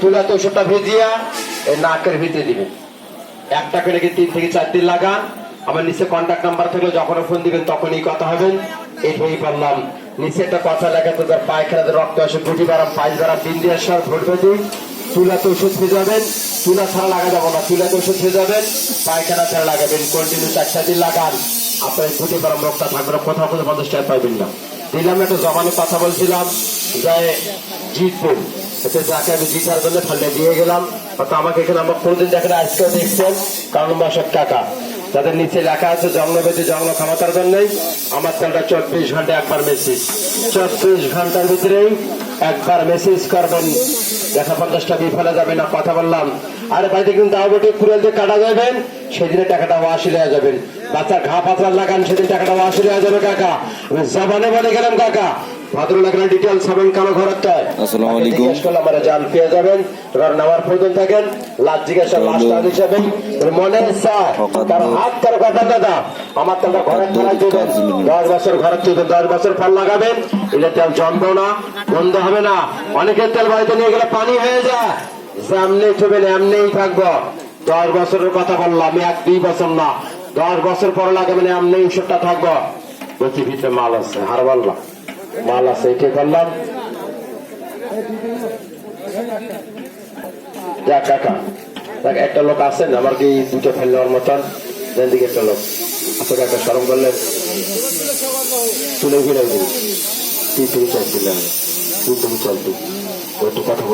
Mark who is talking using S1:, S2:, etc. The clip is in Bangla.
S1: তুলাতে ওষুধটা ভেজিয়া, এই নাকের ভিতরে দিবেন একটা করে তিন থেকে চার দিন লাগান। আমার নিচে কন্ট্যাক্ট নাম্বার থাকলে যখন ফোন দিবেন, তখনই কথা হবেন। এটাই বললাম। নিচে একটা কথা লেখা তো পায়খানাতে রক্ত আসে, গুটি বারাম পাঁচ বারাম দিন দিয়ে সার ভোট দিন। তুলাতে ওষুধ যাবেন তুলা ছাড়া লাগা যাব না। তুলাতে ওষুধ যাবেন পায়খানা ছাড়া লাগাবেন। কন্টিনিউ চার চার দিন লাগান। আপনার গুটি বারাম রক্তটা থাকবে না। কোথাও কোথাও পঞ্চাশ টাকা পাইবেন না। দিলাম একটা জমানো কথা বলছিলাম, যে জিতবেন এতে যাকে আমি জিতার জন্য ফান্ডে দিয়ে গেলাম। হয়তো আমাকে এখানে আমার কোনোদিন দেখেন আজকেও দেখছেন। কারণ মাসের টাকা। তাদের নিচে লেখা আছে জঙ্গলবেদী জঙ্গল ক্ষমতার জন্যই আমার তেলটা চব্বিশ ঘণ্টা একবার মেসেজ চব্বিশ ঘণ্টার ভিতরেই একবার মেসেজ করবেন। দেখা পঞ্চাশটা বিফলে যাবে না কথা বললাম। আরে বাড়িতে কিন্তু আউটে কুড়াল দিয়ে কাটা যাবেন, সেদিনে টাকাটা ওয়াশি লেয়া যাবেন। বাচ্চা ঘা পাতলা লাগান, সেদিন টাকাটা ওয়াশি লেয়া যাবে, কাকা। আমি জবানে বলে গেলাম, কাকা। ভদ্রলোকের ডিটেলস হবেন কালো ঘরের
S2: আসসালামু আলাইকুম।
S1: জিজ্ঞেস আমরা জাল পেয়ে যাবেন? এবার নামার প্রয়োজন থাকেন? লাভ জিজ্ঞাসা লাশ হিসাবে? মনে চায় তার হাত তার কথা দাদা আমার তাহলে ঘরের তলায় দেবেন দশ বছর ঘরের থেকে দশ বছর ফল লাগাবেন। এটা তেল জমবে না বন্ধ হবে না। অনেকের তেল বাড়িতে নিয়ে গেলে পানি হয়ে যায়। যেমনি থবেন এমনিই থাকব। দশ বছরের কথা বললাম এক দুই বছর না। দশ বছর পর লাগাবেন এমনি ওষুধটা থাকব। মাল আছে হার বললাম মাল আছে করলাম একটা লোক আছেন, আমার কি দুটো ফেল নেওয়ার মতন? দেন দিকে একটা লোক। আসলে একটা সরম করলেন। তুলে ঘুরে তুই তুমি চলছিলেন তুই তুমি চলতি একটু কথা